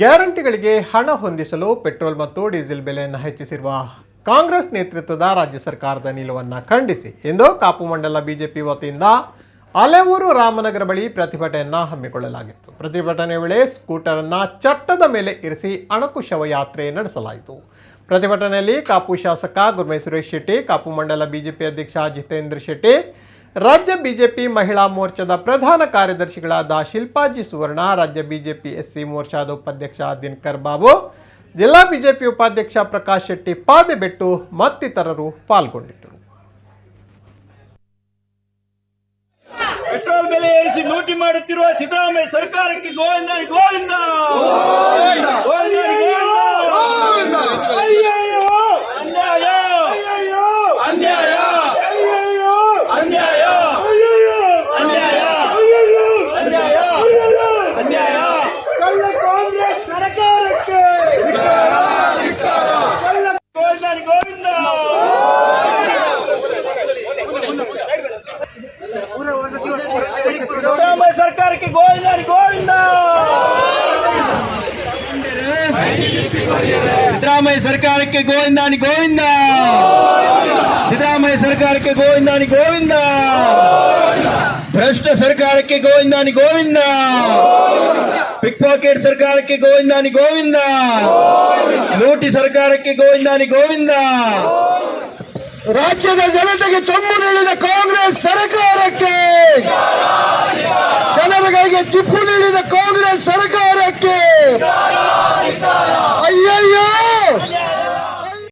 ಗ್ಯಾರಂಟಿಗಳಿಗೆ ಹಣ ಹೊಂದಿಸಲು ಪೆಟ್ರೋಲ್ ಮತ್ತು ಡೀಸೆಲ್ ಬೆಲೆಯನ್ನು ಹೆಚ್ಚಿಸಿರುವ ಕಾಂಗ್ರೆಸ್ ನೇತೃತ್ವದ ರಾಜ್ಯ ಸರ್ಕಾರದ ನಿಲುವನ್ನು ಖಂಡಿಸಿ ಎಂದು ಕಾಪು ಮಂಡಲ ಬಿಜೆಪಿ ವತಿಯಿಂದ ಅಲೆವೂರು ರಾಮನಗರ ಬಳಿ ಪ್ರತಿಭಟನೆಯನ್ನು ಹಮ್ಮಿಕೊಳ್ಳಲಾಗಿತ್ತು. ಪ್ರತಿಭಟನೆ ವೇಳೆ ಸ್ಕೂಟರ್ ಅನ್ನ ಚಟ್ಟದ ಮೇಲೆ ಇರಿಸಿ ಅಣಕು ಶವಯಾತ್ರೆ ನಡೆಸಲಾಯಿತು. ಪ್ರತಿಭಟನೆಯಲ್ಲಿ ಕಾಪು ಶಾಸಕ ಗುರ್ಮೆ ಸುರೇಶ್ ಶೆಟ್ಟಿ, ಕಾಪು ಮಂಡಲ ಬಿಜೆಪಿ ಅಧ್ಯಕ್ಷ ಜಿತೇಂದ್ರ ಶೆಟ್ಟಿ ರಾಜ್ಯ ಬಿಜೆಪಿ ಮಹಿಳಾ ಮೋರ್ಚಾದ ಪ್ರಧಾನ ಕಾರ್ಯದರ್ಶಿಗಳಾದ ಶಿಲ್ಪಾಜಿ ಸುವರ್ಣ ರಾಜ್ಯ ಬಿಜೆಪಿ ಎಸ್ಸಿ ಮೋರ್ಚಾದ ಉಪಾಧ್ಯಕ್ಷ ದಿನಕರ್ ಬಾಬು ಜಿಲ್ಲಾ ಬಿಜೆಪಿ ಉಪಾಧ್ಯಕ್ಷ ಪ್ರಕಾಶ್ ಶೆಟ್ಟಿ ಪಾದೆಬೆಟ್ಟು ಮತ್ತಿತರರು ಪಾಲ್ಗೊಂಡಿದ್ದರು. ಪೆಟ್ರೋಲ್ ಬೆಲೆ ಏರಿಸಿ ಲೂಟಿ ಮಾಡುತ್ತಿರುವ ಸಿದ್ದರಾಮಯ್ಯ ಸರ್ಕಾರಕ್ಕೆ ಗೋವಿಂದ ಗೋವಿಂದ! ಗೋವಿಂದ ಗೋವಿಂದ ಅನ್ಯಾಯ ಅನ್ಯಾಯ ಅನ್ಯಾಯ ಅನ್ಯಾಯ ಅನ್ಯಾಯ ಅನ್ಯಾಯ ಕಳ್ಳ ಕಾಂಗ್ರೆಸ್ ಸರ್ಕಾರಕ್ಕೆ ಕಳ್ಳ ಗೋವಿಂದ ಗೋವಿಂದ ಸಿದ್ದರಾಮಯ್ಯ ಸರ್ಕಾರಕ್ಕೆ ಗೋವಿಂದ ಗೋವಿಂದ ಸಿದ್ದರಾಮಯ್ಯ ಸರ್ಕಾರಕ್ಕೆ ಗೋವಿಂದಾನಿ ಗೋವಿಂದ ಸಿದ್ದರಾಮಯ್ಯ ಸರ್ಕಾರಕ್ಕೆ ಗೋವಿಂದಾನಿ ಗೋವಿಂದ ಭ್ರಷ್ಟ ಸರ್ಕಾರಕ್ಕೆ ಗೋವಿಂದಾನಿ ಗೋವಿಂದ ಪಿಕ್ ಪಾಕೆಟ್ ಸರ್ಕಾರಕ್ಕೆ ಗೋವಿಂದಾನಿ ಗೋವಿಂದ ಲೂಟಿ ಸರ್ಕಾರಕ್ಕೆ ಗೋವಿಂದಾನಿ ಗೋವಿಂದ ರಾಜ್ಯದ ಜನತೆಗೆ ಚೊಂಬು ನೀಡಿದ ಕಾಂಗ್ರೆಸ್ ಸರ್ಕಾರಕ್ಕೆ ಜನರಿಗಾಗಿ ಚಿಪ್ಪು ನೀಡಿದ ಕಾಂಗ್ರೆಸ್ ಸರ್ಕಾರಕ್ಕೆ ಅಯ್ಯೋ